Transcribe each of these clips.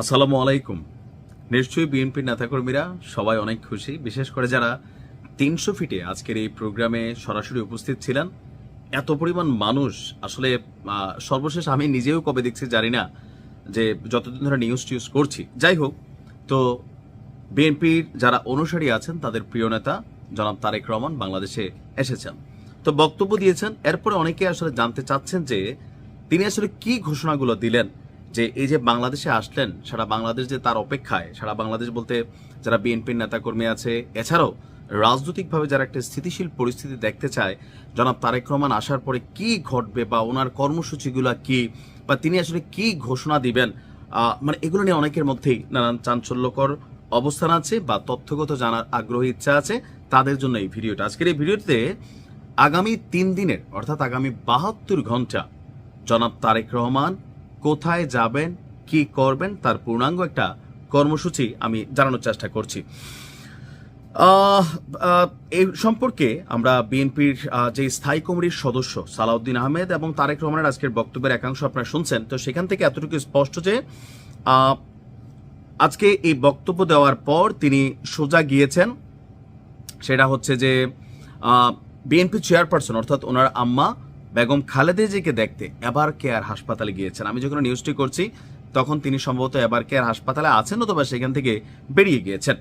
আসসালামু আলাইকুম। নিশ্চয়ই বিএনপির নেতাকর্মীরা সবাই অনেক খুশি, বিশেষ করে যারা তিনশো ফিটে আজকের এই প্রোগ্রামে সরাসরি উপস্থিত ছিলেন। এত পরিমাণ মানুষ, আসলে সর্বশেষ আমি নিজেও কবে দেখছি জানি না যে যতদিন ধরে নিউজ টিউজ করছি। যাই হোক, তো বিএনপির যারা অনুসারী আছেন, তাদের প্রিয় নেতা জনাব তারেক রহমান বাংলাদেশে এসেছেন। তো বক্তব্য দিয়েছেন, এরপরে অনেকে আসলে জানতে চাচ্ছেন যে তিনি আসলে কি ঘোষণাগুলো দিলেন যে এই যে বাংলাদেশে আসলেন, সারা বাংলাদেশ যে তার অপেক্ষায়, সারা বাংলাদেশ বলতে যারা বিএনপির নেতাকর্মী আছে, এছাড়াও রাজনৈতিকভাবে যারা একটা স্থিতিশীল পরিস্থিতি দেখতে চায়, জনাব তারেক রহমান আসার পরে কি ঘটবে বা ওনার কর্মসূচিগুলো কি বা তিনি আসলে কি ঘোষণা দিবেন মানে এগুলো নিয়ে অনেকের মধ্যেই নানান চাঞ্চল্যকর অবস্থান আছে বা তথ্যগত জানার আগ্রহী ইচ্ছা আছে। তাদের জন্য এই ভিডিওটা। আজকের এই ভিডিওতে আগামী তিন দিনের, অর্থাৎ আগামী বাহাত্তর ঘণ্টা, জনাব তারেক রহমান কোথায় যাবেন, কি করবেন, তার পূর্ণাঙ্গ একটা কর্মসূচি আমি জানানোর চেষ্টা করছি। এই সম্পর্কে আমরা বিএনপির যে স্থায়ী কমিটির সদস্য সালাউদ্দিন আহমেদ এবং তারেক রহমানের আজকের বক্তব্যের একাংশ আপনারা শুনছেন, তো সেখান থেকে এতটুকু স্পষ্ট যে আজকে এই বক্তব্য দেওয়ার পর তিনি সোজা গিয়েছেন। সেটা হচ্ছে যে বিএনপি চেয়ারপারসন অর্থাৎ ওনার আম্মা বেগম খালেদা জিকে দেখতে এবার কেয়ার হাসপাতালে গিয়েছেন। আমি যখন নিউজটি করছি, তখন তিনি সম্ভবত এবার কেয়ার হাসপাতালে আছেন অথবা সেখান থেকে বেরিয়ে গিয়েছেন।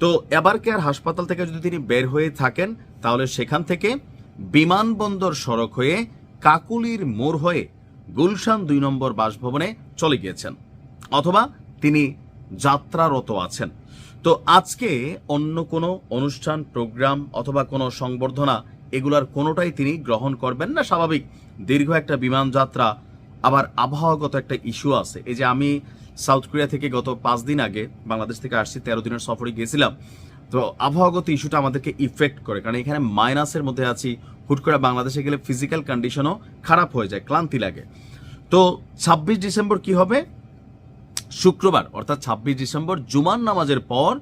তো এবার কেয়ার হাসপাতাল থেকে যদি তিনি বের হয়ে থাকেন, তাহলে সেখান থেকে বিমানবন্দর সড়ক হয়ে কাকুলির মোড় হয়ে গুলশান দুই নম্বর বাসভবনে চলে গিয়েছেন। অথবা তিনি যাত্রারত আছেন। তো আজকে অন্য কোনো অনুষ্ঠান, প্রোগ্রাম অথবা কোনো সংবর্ধনা এগুলার কোনোটাই তিনি গ্রহণ করবেন না। স্বাভাবিক, দীর্ঘ একটা বিমান যাত্রা, আবার আবহাওয়াগত একটা ইস্যু আছে। এই যে আমি সাউথ কোরিয়া থেকে গত পাঁচ দিন আগে বাংলাদেশ থেকে আসছি, তেরো দিনের সফরে গিয়েছিলাম তো আবহাওয়াগত ইস্যুটা আমাদেরকে ইফেক্ট করে, কারণ এখানে মাইনাসের মধ্যে আছি। হুট করে বাংলাদেশে গেলে ফিজিক্যাল কন্ডিশনও খারাপ হয়ে যায়, ক্লান্তি লাগে। তো ছাব্বিশ ডিসেম্বর কি হবে? শুক্রবার, অর্থাৎ ছাব্বিশ ডিসেম্বর জুমান নামাজের পর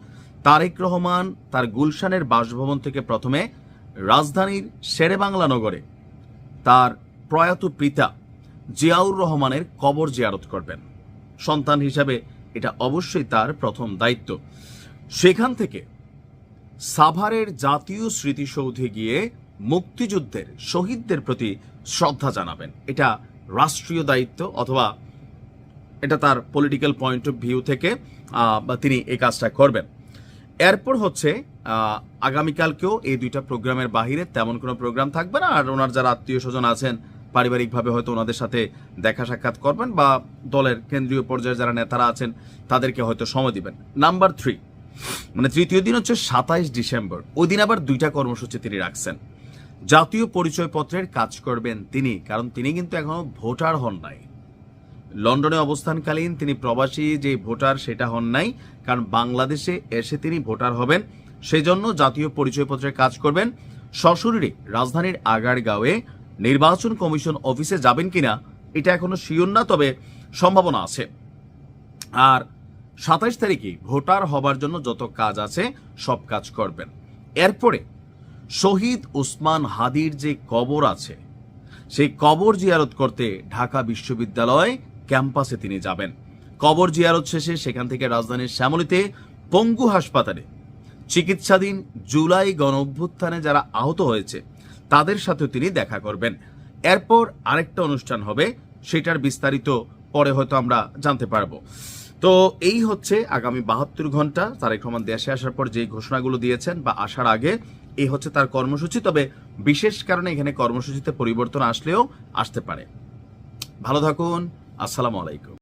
তারেক রহমান তার গুলশানের বাসভবন থেকে প্রথমে রাজধানীর শেরেবাংলা নগরে তার প্রয়াত পিতা জিয়াউর রহমানের কবর জিয়ারত করবেন। সন্তান হিসাবে এটা অবশ্যই তার প্রথম দায়িত্ব। সেখান থেকে সাভারের জাতীয় স্মৃতিসৌধে গিয়ে মুক্তিযুদ্ধের শহীদদের প্রতি শ্রদ্ধা জানাবেন। এটা রাষ্ট্রীয় দায়িত্ব অথবা এটা তার পলিটিক্যাল পয়েন্ট অফ ভিউ থেকে তিনি এই কাজটা করবেন। এরপর হচ্ছে আগামীকালকেও এই দুইটা প্রোগ্রামের বাহিরে তেমন কোনো প্রোগ্রাম থাকবে না। আর ওনার যারা আত্মীয় স্বজন আছেন, পারিবারিকভাবে হয়তো ওনাদের সাথে দেখা সাক্ষাৎ করবেন বা দলের কেন্দ্রীয় পর্যায়ে যারা নেতারা আছেন, তাদেরকে হয়তো সময় দিবেন। নাম্বার থ্রি মানে তৃতীয় দিন হচ্ছে সাতাইশ ডিসেম্বর। ওই দিন আবার দুইটা কর্মসূচি তিনি রাখছেন। জাতীয় পরিচয়পত্রের কাজ করবেন তিনি, কারণ তিনি কিন্তু এখনও ভোটার হন নাই। লন্ডনে অবস্থানকালীন তিনি প্রবাসী যে ভোটার সেটা হন নাই, কারণ বাংলাদেশে এসে তিনি ভোটার হবেন। সেজন্য জাতীয় পরিচয়পত্রের কাজ করবেন। সশরীরে রাজধানীর আগারগাঁওয়ে নির্বাচন কমিশন অফিসে যাবেন কিনা, এটা এখনও শিওর না, তবে সম্ভাবনা আছে। আর সাতাইশ তারিখে ভোটার হবার জন্য যত কাজ আছে, সব কাজ করবেন। এরপরে শহীদ উসমান হাদির যে কবর আছে, সেই কবর জিয়ারত করতে ঢাকা বিশ্ববিদ্যালয় ক্যাম্পাসে তিনি যাবেন। কবর জিয়ারত শেষে সেখান থেকে রাজধানীর শ্যামলীতে পঙ্গু হাসপাতালে। চিকিৎসাধীন জুলাই গণ অভ্যুত্থানে যারা আহত হয়েছে, তাদের সাথেও তিনি দেখা করবেন। এরপর আরেকটা অনুষ্ঠান হবে, সেটার বিস্তারিত পরে হয়তো আমরা জানতে পারব। তো এই হচ্ছে আগামী বাহাত্তর ঘণ্টা, তারেক রহমান দেশে আসার পর যে ঘোষণাগুলো দিয়েছেন বা আসার আগে এই হচ্ছে তার কর্মসূচি। তবে বিশেষ কারণে এখানে কর্মসূচিতে পরিবর্তন আসলেও আসতে পারে। ভালো থাকুন। আসসালামু আলাইকুম।